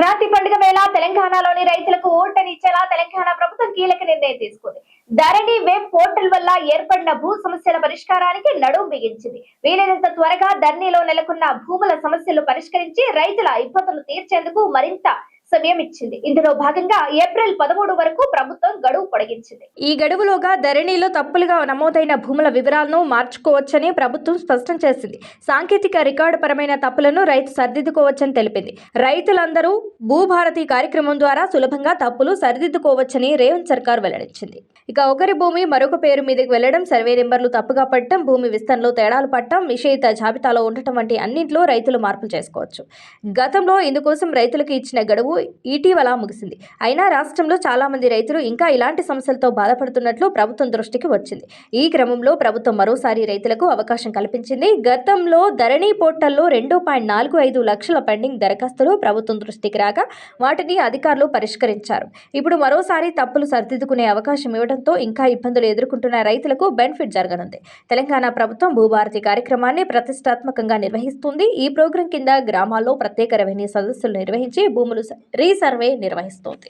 సంక్రాంతి పండుగ వేళ తెలంగాణలోని రైతులకు ఓటనిచ్చేలా తెలంగాణ ప్రభుత్వం కీలక నిర్ణయం తీసుకుంది. ధరణి వెబ్ పోర్టల్ వల్ల ఏర్పడిన భూ సమస్యల పరిష్కారానికి నడుం బిగించింది. వీలైనంత త్వరగా ధరణిలో నెలకొన్న భూముల సమస్యలు పరిష్కరించి రైతుల ఇబ్బందులు తీర్చేందుకు మరింత సమయం ఇచ్చింది ఇందులో భాగంగా ఏప్రిల్ పదమూడు వరకు ప్రభుత్వం గడువు పొడిగించింది. ఈ గడువులోగా ధరణిలో తప్పులుగా నమోదైన భూముల వివరాలను మార్చుకోవచ్చని ప్రభుత్వం స్పష్టం చేసింది. సాంకేతిక రికార్డు పరమైన తప్పులను రైతు సరిదిద్దుకోవచ్చని తెలిపింది. రైతులందరూ భూభారతి కార్యక్రమం ద్వారా సులభంగా తప్పులు సరిదిద్దుకోవచ్చని రేవంత్ సర్కార్ వెల్లడించింది. ఇక ఒకరి భూమి మరొక పేరు మీదకి వెళ్ళడం సర్వే నెంబర్లు తప్పుగా పట్టడం భూమి విస్తరణలో తేడాలు పట్టడం విషయిత జాబితాలో ఉండటం వంటి అన్నింటిలో రైతులు మార్పులు చేసుకోవచ్చు. గతంలో ఇందుకోసం రైతులకు ఇచ్చిన గడువు ఇటీవల ముగిసింది. అయినా రాష్ట్రంలో చాలామంది రైతులు ఇంకా ఇలాంటి సమస్యలతో బాధపడుతున్నట్లు ప్రభుత్వం దృష్టికి వచ్చింది. ఈ క్రమంలో ప్రభుత్వం మరోసారి రైతులకు అవకాశం కల్పించింది. గతంలో ధరణి పోర్టల్లో రెండు పాయింట్ నాలుగు ఐదు లక్షల పెండింగ్ దరఖాస్తులు ప్రభుత్వం దృష్టికి రాగా వాటిని అధికారులు పరిష్కరించారు. ఇప్పుడు మరోసారి తప్పులు సరిదిద్దుకునే అవకాశం ఇవ్వడంతో ఇంకా ఇబ్బందులు ఎదుర్కొంటున్న రైతులకు బెనిఫిట్ జరగనుంది. తెలంగాణ ప్రభుత్వం భూభారతి కార్యక్రమాన్ని ప్రతిష్టాత్మకంగా నిర్వహిస్తుంది. ఈ ప్రోగ్రాం కింద గ్రామాల్లో ప్రత్యేక రెవెన్యూ సదస్సులు నిర్వహించి భూములు రీసర్వే నిర్వహిస్తోంది